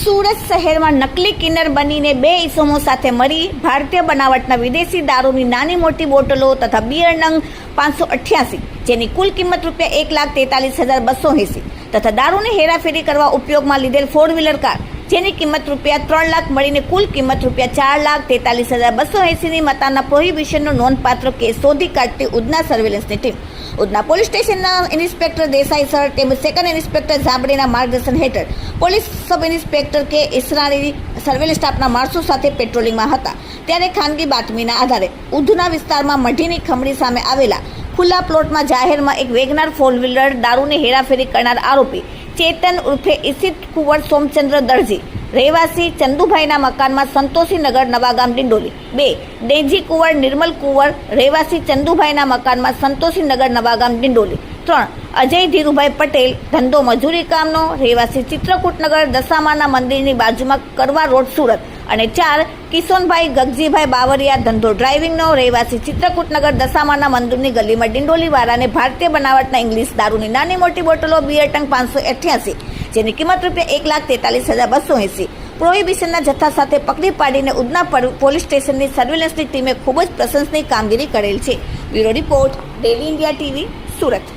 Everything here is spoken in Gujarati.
સુરત શહેરમાં નકલી કિન્નર બનીને બે ઇસમો સાથે મળી ભારતીય બનાવટના વિદેશી દારૂની નાની મોટી બોટલો તથા બિયર નંગ પાંચસો અઠ્યાસી, જેની કુલ કિંમત રૂપિયા એક લાખ તેતાલીસ હજાર બસો એંસી, તથા દારૂની હેરાફેરી કરવા ઉપયોગમાં લીધેલ ફોર વ્હીલર કાર જેની કિંમત રૂપિયા ત્રણ લાખ મળીને કુલ કિંમત રૂપિયા ચાર લાખ તેતાલીસ હજાર બસો એંસીની મતાના પ્રોહિબિશનનો નોંધપાત્ર કેસ શોધી કાઢતી ઉધના સર્વેલન્સની ટીમ. ઉધના પોલીસ સ્ટેશનના ઇન્સ્પેક્ટર દેસાઈ સર તેમજ સેકન્ડ ઇન્સ્પેક્ટર ઝાંબડીના માર્ગદર્શન હેઠળ પોલીસ સબ ઇન્સ્પેક્ટર કે ઇસરાણી સર્વેલન્સ સ્ટાફના માણસો સાથે પેટ્રોલિંગમાં હતા. ત્યારે ખાનગી બાતમીના આધારે ઉધના વિસ્તારમાં મઢીની ખમણી સામે આવેલા ખુલ્લા પ્લોટમાં જાહેરમાં એક વેગનાર ફોર વ્હીલર દારૂની હેરાફેરી કરનાર આરોપી ચેતન ઉર્ફે ઇસિત કુંવર સોમચંદ્ર દરજી. રહેવાસી ચંદુભાઈના મકાનમાં સંતોષીનગર નવાગામ ડિંડોલી. બે ડેજી કુંવર નિર્મલ કુંવર, રહેવાસી ચંદુભાઈના મકાનમાં સંતોષીનગર નવાગામ ડિંડોલી. ત્રણ. અજય ધીરુભાઈ પટેલ, ધંધો મજૂરી કામનો, રહેવાસી ચિત્રકૂટનગર દશામાના મંદિરની બાજુમાં કરવા રોડ સુરત. અને ચાર, કિશોનભાઈ ગગજીભાઈ બાવરિયા ધંધો ડ્રાઇવિંગનો, રહેવાસી ચિત્રકૂટનગર દશામાના મંદિરની ગલીમાં ડિંડોલીવાળાને ભારતીય બનાવટના ઇંગ્લિશ દારૂની નાની મોટી બોટલો, બિયર પાંચસો અઠ્યાસી જેની કિંમત રૂપિયા એક લાખ તેતાલીસ હજાર બસો એંસી. પ્રોહિબિશનના જથ્થા સાથે પકડી પાડીને ઉધના પોલીસ સ્ટેશનની સર્વેલન્સની ટીમે ખૂબ જ પ્રશંસનીય કામગીરી કરેલ છે. Bureau report, daily India TV, Surat.